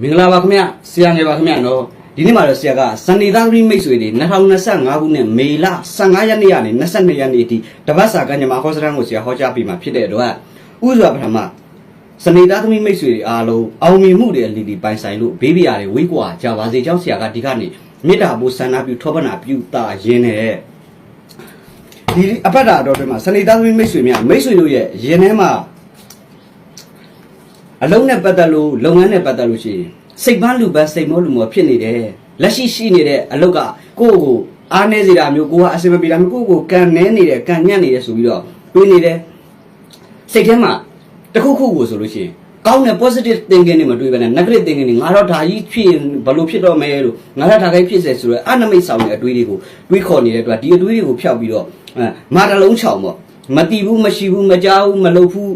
မင်္ဂလာပါခင်ဗျဆရာငယ်ပါခင်ဗျနော်ဒီနေ့မှာတော့ဆရာကစန္ဒီသားသမီးမိတ်ဆွေတွေ2025ခုနှစ်မေလ15ရက်နေ့ကနေ22ရက်နေ့အထိတပတ်စာကညမှာဟောစရန်ကိုဆရာဟောကြားပေးမှာဖြစ်တဲ့အတွက်ဥစွာပထမစန္ဒီသားသမီးမိတ်ဆွေတွေအားလုံးအောင်မြင်မှုတွေအလီလီပိုင်ဆိုင်လို့ဘေးဘီယာတွေဝေးကွာကြပါစေကြောင်းဆရာကဒီကနေ့မေတ္တာပို့ဆန္ဒပြုထောပနာပြုတာရင်းနဲ့ဒီအပတ်တာတော်တွေမှာစနေသားသမီးမိတ်ဆွေများမိတ်ဆွေတို့ရဲ့ရင်ထဲမှာ အလုံးနဲ့ပတ်သက်လို့လုပ်ငန်းနဲ့ပတ်သက်လို့ရှိရင်စိတ်ပန်းလူပန်းစိတ်မောလူမောဖြစ်နေတယ်လက်ရှိရှိနေတဲ့အလုပ်ကကိုယ့်ကိုအားနေစေတာမျိုးကိုကအစင်မပြေတာမျိုးကိုယ့်ကိုကန်နေနေတယ်ကန်ညံ့နေတယ်ဆိုပြီးတော့တွေးနေတယ်စိတ်ထဲမှာတစ်ခုခုကိုဆိုလို့ရှိရင်ကောင်းတဲ့ positive thinking တွေမတွေးဘဲနဲ့ negative thinking တွေငါတော့ဒါကြီးဖြစ်ရင်ဘယ်လိုဖြစ်တော့မယ်လို့ငါတော့ဒါခိုင်းဖြစ်စေဆိုတော့အနမိတ်ဆောင်တဲ့အတွေးတွေကိုတွေးခေါ်နေတဲ့အတွက်ဒီအတွေးတွေကိုဖျောက်ပြီးတော့အဲမာတလုံးချောင်ပေါ့မတီးဘူးမရှိဘူးမကြောက်ဘူးမလုပ်ဘူး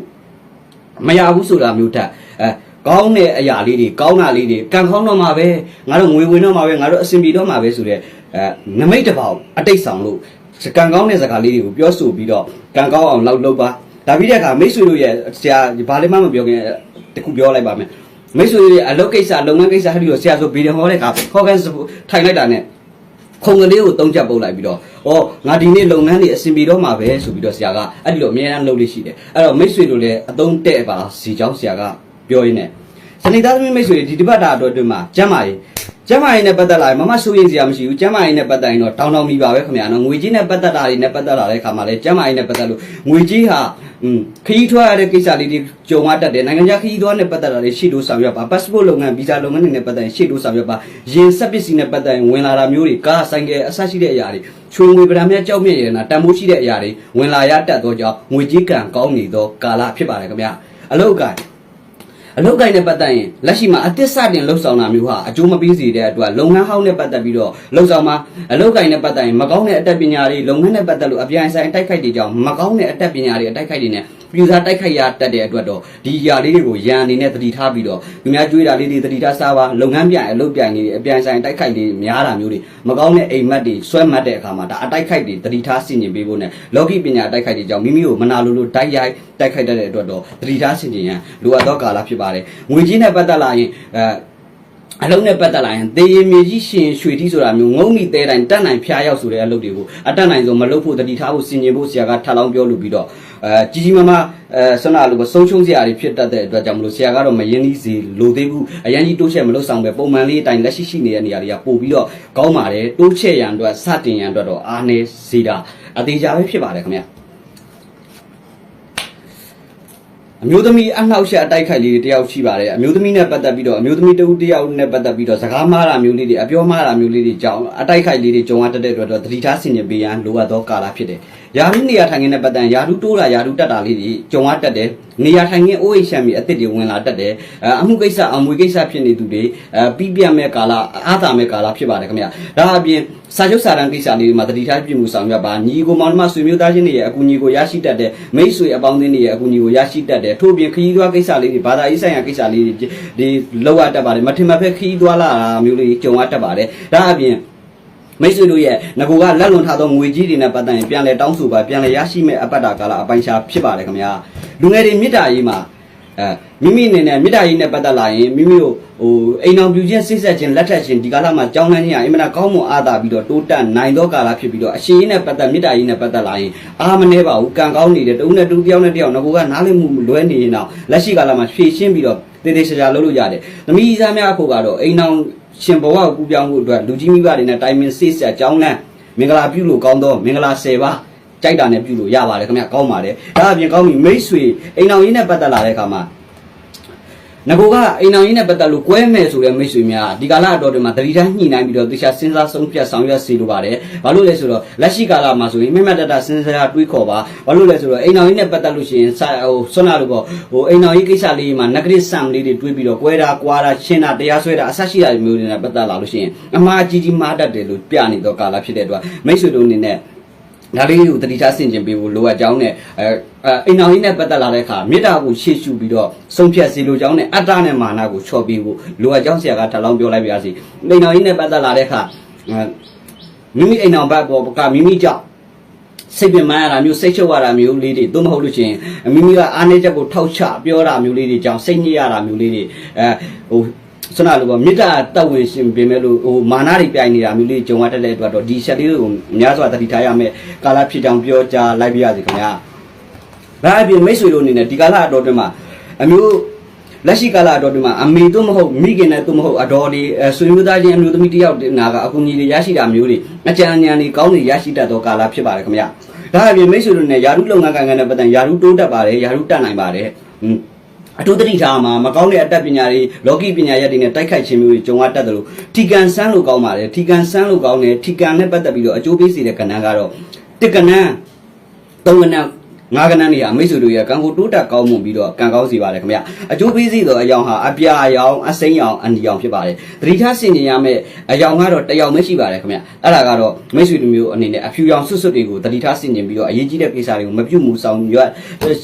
မရဘူးဆိုတာမျိုးထက်အဲကောင်းတဲ့အရာလေးတွေကောင်းတာလေးတွေကံကောင်းတော့မှာပဲငါတို့ငွေဝင်တော့မှာပဲငါတို့အဆင်ပြေတော့မှာပဲဆိုတဲ့အဲနမိတ်တစ်ပေါက်အတိတ်ဆောင်လို့ကံကောင်းတဲ့စကားလေးတွေကိုပြောဆိုပြီးတော့ကံကောင်းအောင်လောက်လုပ်ပါဒါပြီးတဲ့အခါမိတ်ဆွေတို့ရဲ့ဆရာဘာလေးမှမပြောခင်တခုပြောလိုက်ပါမယ်မိတ်ဆွေတွေအလုပ်ကိစ္စလုပ်ငန်းကိစ္စဟဲ့ဒီလိုဆရာဆိုဗီဒီယိုဟောတဲ့အခါခေါ်ကန်ထိုင်လိုက်တာနဲ့ ခုံကလေးကိုတုံးချက်ပုတ်လိုက်ပြီးတော့ဩငါဒီနေ့လုပ်ငန်းတွေအဆင်ပြေတော့မှာပဲဆိုပြီးတော့ဆရာကအဲ့ဒီလိုအမြဲတမ်းလုပ်လို့ရှိတယ်အဲ့တော့မိတ်ဆွေတို့လည်းအသုံးတဲ့ပါစီချောင်းဆရာကပြောရင်းနဲ့စနေသားသမီးမိတ်ဆွေတွေဒီတပတ်တာအတွက်အတွင်းမှာကျမ်းမာရေးကျမ်းမာရေးနဲ့ပတ်သက်လာရင်မမစိုးရင်စရာမရှိဘူးကျမ်းမာရေးနဲ့ပတ်သက်ရင်တော့တောင်းတောင်းမိပါပဲခင်ဗျာနော်ငွေကြီးနဲ့ပတ်သက်တာတွေနဲ့ပတ်သက်လာတဲ့အခါမှာလည်းကျမ်းမာရေးနဲ့ပတ်သက်လို့ငွေကြီးဟာอืม ခရီးထွက်ရတဲ့ကိစ္စလေးတွေကြုံရတတ်တယ်နိုင်ငံခြားခရီးသွားနဲ့ပတ်သက်တာတွေရှေ့တိုးဆောင်ရွက်ပါ passport လုပ်ငန်း visa လုပ်ငန်းတွေနဲ့ပတ်သက်ရင်ရှေ့တိုးဆောင်ရွက်ပါရင်ဆက်ပစ္စည်းနဲ့ပတ်သက်ရင်ဝင်လာတာမျိုးတွေကားဆိုင်ကယ်အဆရှိတဲ့အရာတွေချွေငွေပဒံမြတ်ကြောက်မြင့်ရတနာတန်ဖိုးရှိတဲ့အရာတွေဝင်လာရတတ်သောကြောင့်ငွေကြီးကံကောင်းနေသောကာလဖြစ်ပါတယ်ခင်ဗျာအလုတ်ကံ အလုပ်ကိုင်းနဲ့ပတ်သက်ရင်လက်ရှိမှာအသစ်စတင်လှုပ်ဆောင်တာမျိုးဟာအကျိုးမပေးစေတဲ့အတွက်လုပ်ငန်းဟောင်းနဲ့ပတ်သက်ပြီးတော့လှုပ်ဆောင်မှာအလုပ်ကိုင်းနဲ့ပတ်သက်ရင်မကောင်းတဲ့အတတ်ပညာတွေလုပ်ငန်းနဲ့ပတ်သက်လို့အပြိုင်ဆိုင်တိုက်ခိုက်တွေကြောင့်မကောင်းတဲ့အတတ်ပညာတွေအတိုက်ခိုက်တွေနဲ့ ပြည်စားတိုက်ခိုက်ရတတ်တဲ့အတွက်တော့ဒီຢာလေးတွေကိုရန်အနေနဲ့တတိထားပြီးတော့သူများကြွေးတာလေးတွေတတိထားစားပါလုပ်ငန်းပြိုင်အလုပ်ပြိုင်တွေအပြိုင်ဆိုင်တိုက်ခိုက်တွေများတာမျိုးတွေမကောင်းတဲ့အိမ်မက်တွေဆွဲမှတ်တဲ့အခါမှာဒါအတိုက်ခိုက်တွေတတိထားဆင်ခြင်ပေးဖို့နဲ့လောကီပညာတိုက်ခိုက်တွေကြောင့်မိမိကိုမနာလိုလိုတိုက်ရိုက်တိုက်ခိုက်တတ်တဲ့အတွက်တော့တတိထားဆင်ခြင်ရန်လိုအပ်သောကာလဖြစ်ပါတယ်ငွေကြီးနဲ့ပတ်သက်လာရင်အဲအလုံးနဲ့ပတ်သက်လာရင်သေရမြေကြီးရှင်ရွှေတိဆိုတာမျိုးငုံမိသေးတိုင်းတက်နိုင်ဖျားရောက်ဆိုတဲ့အလုပ်တွေကိုအတက်နိုင်ဆုံးမလုပ်ဖို့တတိထားဖို့စင်ကြင်ဖို့ဆရာကထပ်လောင်းပြောလို့ပြီးတော့ အဲကြီးကြီးမားမားအဲဆွမ်းနာလို့ဆုံးရှုံးစရာတွေဖြစ်တတ်တဲ့အတွက်ကြောင့်မလို့ဆရာကတော့မယင်းသီးစီလိုသေးဘူးအရန်ကြီးတိုးချက်မလုပ်ဆောင်ပဲပုံမှန်လေးအတိုင်းလက်ရှိရှိနေတဲ့နေရာတွေကပို့ပြီးတော့ကောင်းပါတယ်တိုးချက်ရန်အတွက်စတင်ရန်အတွက်တော့အားနေစေတာအသေးချာပဲဖြစ်ပါတယ်ခင်ဗျာအမျိုးသမီးအနှောက်အယှက်အတိုက်ခိုက်လေးတွေတယောက်ရှိပါတယ်အမျိုးသမီးနဲ့ပတ်သက်ပြီးတော့အမျိုးသမီးတဦးတယောက်နဲ့ပတ်သက်ပြီးတော့စကားမှားတာမျိုးလေးတွေအပြောမှားတာမျိုးလေးတွေကြောင့်အတိုက်ခိုက်လေးတွေကြုံရတတ်တဲ့အတွက်တော့သတိထားဆင်ခြင်ပေးရန်လိုအပ်သောကာလဖြစ်တယ် ယာရုနေရာထိုင်ခင်းနဲ့ပတ်သက်ရင်ယာရုတိုးတာယာရုတက်တာလေးတွေကြုံရတတ်တယ်နေရာထိုင်ခင်းအိုးအိမ်ရှမ်းပြီးအစ်စ်တွေဝင်လာတတ်တယ်အအမှုကိစ္စအမွေကိစ္စဖြစ်နေသူတွေအပြီးပြတ်မဲ့ကာလအားသာမဲ့ကာလဖြစ်ပါတယ်ခင်ဗျဒါအပြင်စာချုပ်စာတမ်းကိစ္စလေးတွေမှာသတိထားပြုမှုဆောင်ရွက်ပါညီကိုမောင်နှမဆွေမျိုးသားချင်းတွေရဲ့အကူအညီကိုရရှိတတ်တဲ့မိတ်ဆွေအပေါင်းအသင်းတွေရဲ့အကူအညီကိုရရှိတတ်တယ်ထို့ပြင်ခရီးသွားကိစ္စလေးတွေဘာသာရေးဆိုင်ရာကိစ္စလေးတွေဒီလောက်ရတတ်ပါတယ်မထင်မှတ်ဖက်ခရီးသွားလာတာမျိုးလေးကြုံရတတ်ပါတယ်ဒါအပြင် မိတ်ဆွေတို့ရဲ့ငကိုကလက်လွန်ထားသောငွေကြီးတွေနဲ့ပတ်သက်ရင်ပြန်လဲတောင်းဆိုပါပြန်လဲရရှိမဲ့အပတ်တာကာလအပိုင်းခြားဖြစ်ပါတယ်ခင်ဗျာလူငယ်တွေမေတ္တာရေးမှာအဲမိမိအနေနဲ့မေတ္တာရေးနဲ့ပတ်သက်လာရင်မိမိတို့ဟိုအိမ်အောင်ပြူချင်းစိတ်ဆက်ခြင်းလက်ထက်ခြင်းဒီကာလမှာကြောင်းလန်းခြင်းဟာအင်မတန်ကောင်းမွန်အားသာပြီးတော့တိုးတက်နိုင်သောကာလဖြစ်ပြီးတော့အရှင်ရင်းနဲ့ပတ်သက်မေတ္တာရေးနဲ့ပတ်သက်လာရင်အာမနှဲပါဘူးကံကောင်းနေတယ်တဦးနဲ့တူတယောက်နဲ့တယောက်ငကိုကနားလည်မှုလွဲနေရင်တော့လက်ရှိကာလမှာဖြည့်ရှင်းပြီးတော့ တေးသေးချာချာလုပ်လို့ရတယ်သမီးစားများအခုကတော့အိမ်အောင်ရှင်ဘဝကိုကူပြောင်းဖို့အတွက်လူကြီးမိဘတွေနဲ့တိုင်ပင်စိတ်ဆက်ကြောင်းလန်းမင်္ဂလာပြုလို့ကောင်းသောမင်္ဂလာ10ပါးကြိုက်တာနဲ့ပြုလို့ရပါတယ်ခင်ဗျကောင်းပါတယ်ဒါအပြင်ကောင်းပြီမိတ်ဆွေအိမ်အောင်ရင်းနဲ့ပတ်သက်လာတဲ့အခါမှာ ငကိုကအိမ်အောင်ရင်းနဲ့ပတ်သက်လို့ကွဲမဲ့ဆိုတဲ့မိတ်ဆွေများဒီကာလအတော်တွေမှာတတိတိုင်းညှိနှိုင်းပြီးတော့တခြားစဉ်းစားဆုံးဖြတ်ဆောင်ရွက်စီလိုပါတယ်ဘာလို့လဲဆိုတော့လက်ရှိကာလမှာဆိုရင်မိမတ်တတစဉ်းစားတွေးခေါ်ပါဘာလို့လဲဆိုတော့အိမ်အောင်ရင်းနဲ့ပတ်သက်လို့ရှိရင်ဟိုဆွမ်းနာလို့ပေါ့ဟိုအိမ်အောင်ရင်းကိစ္စလေးမှာနဂရစ်ဆမ်လေးတွေတွေးပြီးတော့ကွဲတာကွာတာရှင်းတာတရားစွဲတာအဆက်ရှိတာမျိုးတွေနဲ့ပတ်သက်လာလို့ရှိရင်အမှားကြီးကြီးမှားတတ်တယ်လို့ပြနေတော့ကာလဖြစ်တဲ့အတွက်မိတ်ဆွေတို့အနေနဲ့ ဒါလေးကိုတတိထားဆင်ကျင်ပေးဖို့လိုအပ်ကြောင်းနဲ့အဲအိမ်တော်ကြီးနဲ့ပတ်သက်လာတဲ့အခါမေတ္တာကိုရှေ့ရှုပြီးတော့ဆုံးဖြတ်စီလိုကြောင်းနဲ့အတ္တနဲ့မာနကိုချော့ပေးဖို့လိုအပ်ကြောင်းဆရာကထပ်လောင်းပြောလိုက်ပါရစေအိမ်တော်ကြီးနဲ့ပတ်သက်လာတဲ့အခါမိမိအိမ်တော်ဘက်ပေါ်ကမိမိကြောင့်စိတ်ပင်မရတာမျိုးစိတ်ချုပ်ရတာမျိုးလေးတွေသို့မဟုတ်လို့ရှိရင်မိမိကအားနည်းချက်ကိုထောက်ချပြောတာမျိုးလေးတွေကြောင့်စိတ်ညစ်ရတာမျိုးလေးတွေအဲဟို ဆွမ်းနာလို့ပေါ့မေတ္တာတက်ဝင်ရှင်ပြင်မဲ့လို့ဟိုမာနတွေပြိုင်နေတာမျိုးလေးကြုံရတတ်တဲ့အတွက်တော့ဒီချက်လေးကိုများစွာတတိထားရမယ်ကာလဖြစ်ကြောင်ပြောကြားလိုက်ပြရစီခင်ဗျာဒါအပြင်မိတ်ဆွေတို့အနေနဲ့ဒီကာလအတော်တွင်မှာအမျိုးလက်ရှိကာလအတော်တွင်မှာအမေတို့မဟုတ်မိခင်နဲ့တို့မဟုတ်အတော်ဒီအဲဆွေမျိုးသားချင်းအမျိုးသမီးတစ်ယောက်နာကအကူကြီးတွေရရှိတာမျိုးတွေအကြံဉာဏ်တွေကောင်းတွေရရှိတတ်သောကာလဖြစ်ပါတယ်ခင်ဗျာဒါအပြင်မိတ်ဆွေတို့နဲ့ယာရုလုပ်ငန်းကိုင်ငန်းနဲ့ပတ်သက်ယာရုတိုးတက်ပါတယ်ယာရုတက်နိုင်ပါတယ်อืม အထူးသတိထားမှာမကောင်းတဲ့အတတ်ပညာတွေလောကီပညာရပ်တွေနဲ့တိုက်ခိုက်ခြင်းမျိုးတွေကြုံရတတ်တယ်လို့ထီကန်ဆန်းလို့ကောင်းပါတယ်ထီကန်ဆန်းလို့ကောင်းတယ်ထီကန်နဲ့ပတ်သက်ပြီးတော့အကျိုးပေးစေတဲ့ကဏ္ဍကတော့တစ်ကဏ္ဍသုံးကဏ္ဍ ငါးကဏ္ဍတွေဟာမိတ်ဆွေတို့ရဲ့ကံကိုတိုးတက်ကောင်းမွန်ပြီးတော့ကံကောင်းစေပါတယ်ခင်ဗျအကျိုးပေးစေသောအယောင်ဟာအပြာရောင်အစိမ်းရောင်အနီရောင်ဖြစ်ပါတယ်သတိထားဆင်ခြင်ရမယ့်အယောင်ကတော့တစ်ယောင်ပဲရှိပါတယ်ခင်ဗျအဲ့ဒါကတော့မိတ်ဆွေတို့မျိုးအနေနဲ့အဖြူရောင်ဆွတ်ဆွတ်တွေကိုသတိထားဆင်ခြင်ပြီးတော့အရေးကြီးတဲ့ကိစ္စတွေကိုမပြုတ်မှုဆောင်ရွက်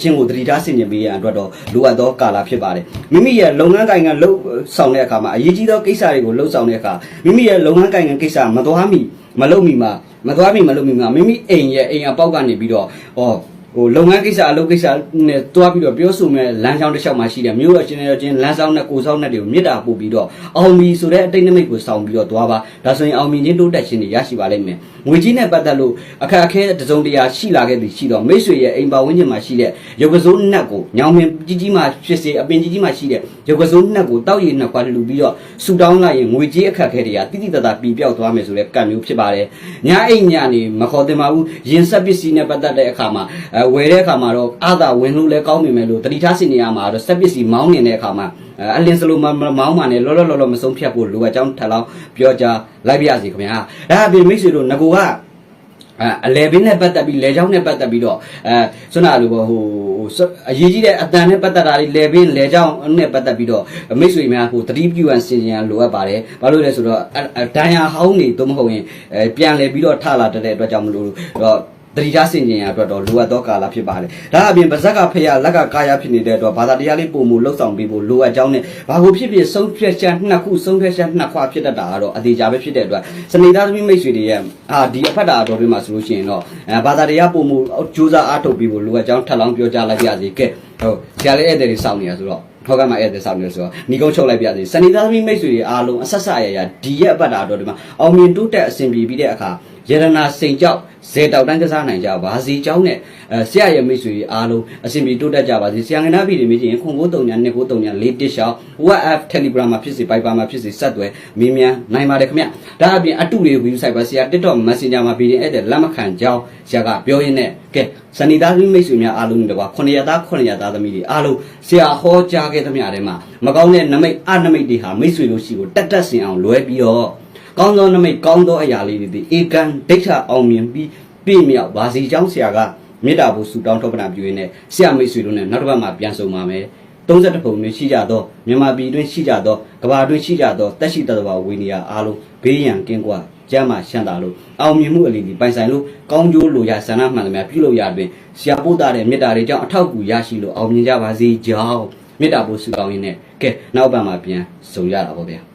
ခြင်းကိုသတိထားဆင်ခြင်ပေးရန်အတွက်တော့လိုအပ်သောကာလဖြစ်ပါတယ်မိမိရဲ့လုပ်ငန်းကိုင်ငံလှုပ်ဆောင်တဲ့အခါမှာအရေးကြီးသောကိစ္စတွေကိုလှုပ်ဆောင်တဲ့အခါမိမိရဲ့လုပ်ငန်းကိုင်ငံကိစ္စမသွားမီမလုပ်မီမှာမသွားမီမလုပ်မီမှာမိမိအိမ်ရဲ့အိမ်အပေါက်ကနေပြီးတော့ဟော ဟိုလုပ်ငန်းကိစ္စအလုပ်ကိစ္စနဲ့တွားပြီးတော့ပြောဆိုမဲ့လမ်းကြောင်းတစ်လျှောက်မှာရှိတယ်မျိုးတော်ချင်းရချင်းလမ်းဆောင်နဲ့ကိုဆောင်နဲ့တွေကိုမြစ်တာပို့ပြီးတော့အောင်မီဆိုတဲ့အတိတ်နမိတ်ကိုဆောင်ပြီးတော့တွားပါဒါဆိုရင်အောင်မီချင်းတိုးတက်ခြင်းတွေရရှိပါလိမ့်မယ်ငွေကြီးနဲ့ပတ်သက်လို့အခက်အခဲတစုံတရာရှိလာခဲ့သည်ရှိတော့မိတ်ဆွေရဲ့အိမ်ပါဝင်းကျင်မှာရှိတဲ့ရုပ်ကစိုးနှက်ကိုညောင်ပင်ကြီးကြီးမှဖြစ်စေအပင်ကြီးကြီးမှရှိတဲ့ရုပ်ကစိုးနှက်ကိုတောက်ရည်နှက်ခွာလူပြီးတော့ဆူတောင်းလိုက်ရင်ငွေကြီးအခက်အခဲတွေကတိတိတတ်တာပြီးပြောက်သွားမယ်ဆိုတဲ့ကံမျိုးဖြစ်ပါတယ်ညာအိမ်ညာနေမခေါ်တင်ပါဘူးရင်ဆက်ပစ္စည်းနဲ့ပတ်သက်တဲ့အခါမှာအဲဝယ်တဲ့အခါမှာတော့အာသာဝင်လို့လဲကောင်းပြီမယ်လို့တတိထားစီနေရမှာတော့ဆက်ပစ္စည်းမောင်းနေတဲ့အခါမှာအလင်းစလိုမမောင်းမှနဲ့လောလောလောလောမဆုံးဖြတ်ဖို့လိုအပ်ကြောင်းထပ်လောင်းပြောကြလိုက်ပြရစီခင်ဗျာဒါအပြင်မိတ်ဆွေတို့ငကိုကအဲအလဲဘင်းနဲ့ပတ်သက်ပြီးလဲချောင်းနဲ့ပတ်သက်ပြီးတော့အဲဆွမ်းနာလိုပေါ့ဟိုအရေးကြီးတဲ့အတန်နဲ့ပတ်သက်တာတွေလဲဘင်းလဲချောင်းနဲ့ပတ်သက်ပြီးတော့မိတ်ဆွေများဟိုတတိပြုအန်စင်ရန်လိုအပ်ပါတယ်ဘာလို့လဲဆိုတော့ဒိုင်ယာဟောင်းနေသို့မဟုတ်ရင်အဲပြန်လဲပြီးတော့ထလာတဲ့အတွက်ကြောင့်မလို့တော့ တတိထားစင်ကြင်ရအတွက်တော့လိုအပ်သောကာလဖြစ်ပါတယ်။ဒါအပြင်ပါဇက်ကဖျားလက်ကကာယဖြစ်နေတဲ့အတွက်ဘာသာတရားလေးပုံမှုလှုပ်ဆောင်ပြီးဖို့လိုအပ်ကြောင်းနဲ့ဘာကိုဖြစ်ဖြစ်ဆုံးဖြတ်ချက်နှစ်ခုဆုံးဖြတ်ချက်နှစ်ခွဖြစ်တတ်တာကတော့အသေးချာပဲဖြစ်တဲ့အတွက်စနေသားသမီးမိတ်ဆွေတွေရဲ့အာဒီအဖက်တာတော်တွေမှာဆိုလို့ရှိရင်တော့အဲဘာသာတရားပုံမှုကြိုးစားအားထုတ်ပြီးဖို့လိုအပ်ကြောင်းထပ်လောင်းပြောကြားလိုက်ပါရစေ။ကဲဟုတ်ဆရာလေးဧည့်သည်တွေစောင့်နေရဆိုတော့ဟောကမှာဧည့်သည်စောင့်နေဆိုတော့ညီကုန်းချုပ်လိုက်ပါရစေ။စနေသားသမီးမိတ်ဆွေတွေအားလုံးအဆက်ဆက်အရာရာဒီရဲ့အဖက်တာတော်တွေမှာအောင်မြင်တိုးတက်အဆင်ပြေပြီးတဲ့အခါ ယရနာစိန်ကြောက်ဇေတောက်တန်းကစားနိုင်ကြပါစီကြောင်းနဲ့ဆရာရဲ့မိတ်ဆွေအားလုံးအစဉ်ပြေတိုးတက်ကြပါစီဆရာငနာပြီတွေမိချင်ခွန်ကိုတုံညာနှစ်ကိုတုံညာလေးတစ်ရှောင်း WhatsApp Telegram မှာဖြစ်စေ Viber မှာဖြစ်စေဆက်သွယ်မင်းမြန်နိုင်ပါတယ်ခင်ဗျဒါအပြင်အတုတွေကို view ဆိုင်ပါဆရာ TikTok Messenger မှာဗီဒီယိုအဲ့တဲ့လက်မခံကြောင်းဆရာကပြောရင်းနဲ့ကဲစနီသားမိတ်ဆွေများအားလုံးတကွာ900သား900သားသမီးတွေအားလုံးဆရာဟောကြားခဲ့သမျှတွေမှာမကောင်းတဲ့နမိတ်အနမိတ်တွေဟာမိတ်ဆွေတို့ရှိကိုတတ်တတ်စင်အောင်လွဲပြီးတော့ ကောင်းသောနမိတ်ကောင်းသောအရာလေးတွေဒီဧကံဒိဋ္ဌအောင်မြင်ပြီးပြည့်မြောက်ပါစီကြောင်းဆရာကမေတ္တာဖို့ဆုတောင်းထောပနာပြုရင်းနဲ့ဆရာမိတ်ဆွေတို့နဲ့နောက်တစ်ပတ်မှာပြန်ဆုံပါမယ်32ပုံမျိုးရှိကြသောမြန်မာပြည်တွင်ရှိကြသောကမ္ဘာတွင်ရှိကြသောတက်ရှိတတော်ဝိနည်းအားလုံးဘေးရန်ကင်းကွာကျမ်းမာရှမ်းသာလို့အောင်မြင်မှုအလီဒီပိုင်ဆိုင်လို့ကောင်းကျိုးလိုရာဆန္ဒမှန်သမျှပြုလုပ်ရတွင်ဆရာပို့တာတဲ့မေတ္တာတွေကြောင့်အထောက်အကူရရှိလို့အောင်မြင်ကြပါစေကြောင်းမေတ္တာပို့ဆုတောင်းရင်းနဲ့ကဲနောက်ပတ်မှာပြန်ဆုံရတာပေါ့ဗျာ